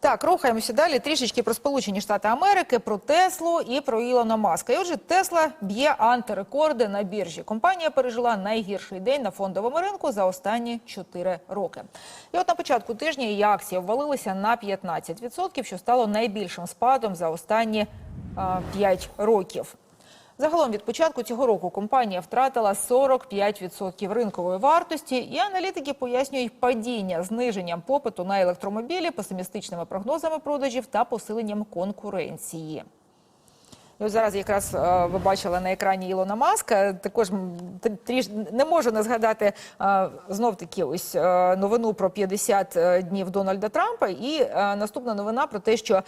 Так, рухаємося далі. Трішечки про Сполучені Штати Америки, про Теслу і про Ілона Маска. І отже, Тесла б'є антирекорди на біржі. Компанія пережила найгірший день на фондовому ринку за останні 4 роки. І от на початку тижня її акції ввалилися на 15%, що стало найбільшим спадом за останні а, 5 років. Загалом від початку цього року компанія втратила 45% ринкової вартості, і аналітики пояснюють падіння зниженням попиту на електромобілі, песимістичними прогнозами продажів та посиленням конкуренції. От зараз якраз е, ви бачили на екрані Ілона Маска. Також тріш не можу не згадати е, знов таки ось е, новину про 50 днів Дональда Трампа. І наступна новина про те, що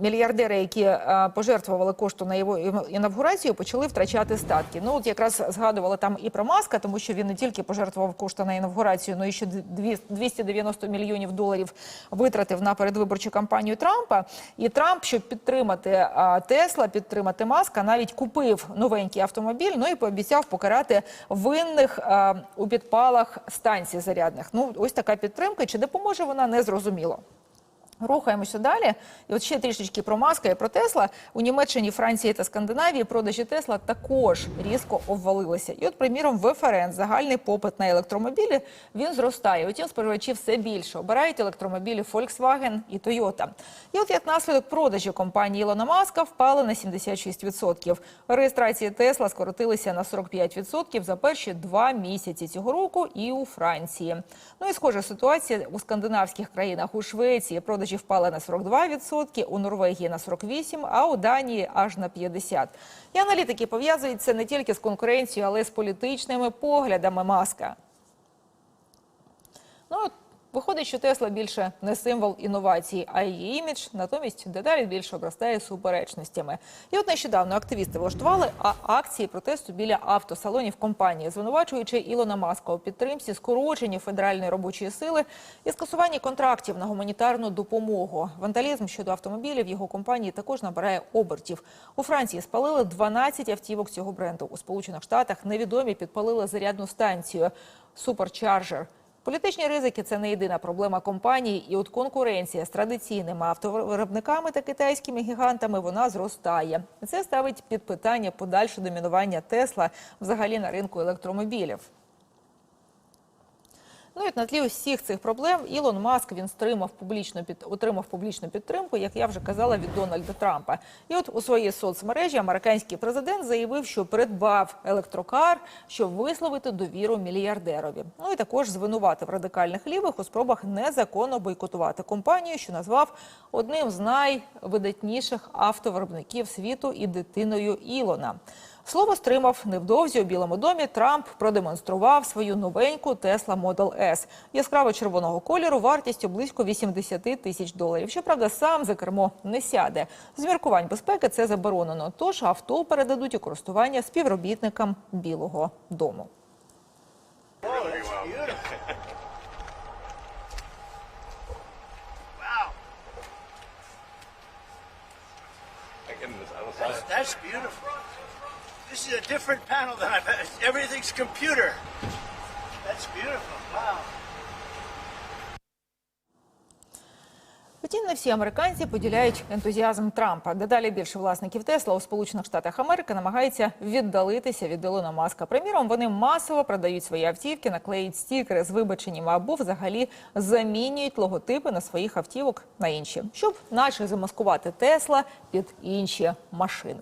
мільярдери, які пожертвували кошту на його інавгурацію, почали втрачати статки. Ну от якраз згадували там і про Маска, тому що він не тільки пожертвував кошти на інавгурацію, але і ще дві- 290 мільйонів доларів витратив на передвиборчу кампанію Трампа. І Трамп, щоб підтримати Тесла, підтримати Маска, навіть купив новенький автомобіль. Ну і пообіцяв покарати винних а, у підпалах станцій зарядних. Ну ось така підтримка. Чи допоможе вона не зрозуміло. Рухаємося далі. І от ще трішечки про Маска і про Тесла. У Німеччині, Франції та Скандинавії продажі Тесла також різко обвалилися. І от, приміром, в ФРН загальний попит на електромобілі він зростає. Утім, споживачі все більше обирають електромобілі Volkswagen і Toyota. І от як наслідок продажі компанії Ілона Маска впали на 76%. Реєстрації Тесла скоротилися на 45% за перші два місяці цього року і у Франції. Ну і схожа ситуація у скандинавських країнах. У Швеції продажі впали на 42%, у Норвегії на 48%, а у Данії аж на 50%. І аналітики пов'язують це не тільки з конкуренцією, але й з політичними поглядами Маска. Ну, виходить, що Тесла більше не символ інновацій, а її імідж натомість дедалі більше обростає суперечностями. І от нещодавно активісти влаштували акції протесту біля автосалонів компанії, звинувачуючи Ілона Маска у підтримці скорочення федеральної робочої сили і скасуванні контрактів на гуманітарну допомогу. Вандалізм щодо автомобілів його компанії також набирає обертів. У Франції спалили 12 автівок цього бренду. У Сполучених Штатах невідомі підпалили зарядну станцію Суперчарджер. Політичні ризики це не єдина проблема компанії, і от конкуренція з традиційними автовиробниками та китайськими гігантами вона зростає. Це ставить під питання подальше домінування Тесла взагалі на ринку електромобілів. Ну і на тлі усіх цих проблем Ілон Маск він стримав публічну під отримав публічну підтримку, як я вже казала, від Дональда Трампа. І от у своїй соцмережі американський президент заявив, що придбав електрокар, щоб висловити довіру мільярдерові. Ну і також звинуватив радикальних лівих у спробах незаконно бойкотувати компанію, що назвав одним з найвидатніших автовиробників світу і дитиною Ілона. Слово стримав невдовзі у Білому домі. Трамп продемонстрував свою новеньку Tesla Model S. яскраво червоного кольору вартістю близько 80 тисяч доларів. Щоправда, сам за кермо не сяде. З міркувань безпеки це заборонено. Тож авто передадуть у користування співробітникам Білого дому. That's, beautiful. This is a different panel than I've had. Everything's computer. That's beautiful. Wow. Втім, не всі американці поділяють ентузіазм Трампа. Дедалі більше власників Тесла у Сполучених Штатах Америки намагаються віддалитися від Ілона Маска. Приміром, вони масово продають свої автівки, наклеюють стікери з вибаченнями або взагалі замінюють логотипи на своїх автівок на інші, щоб наче замаскувати Тесла під інші машини.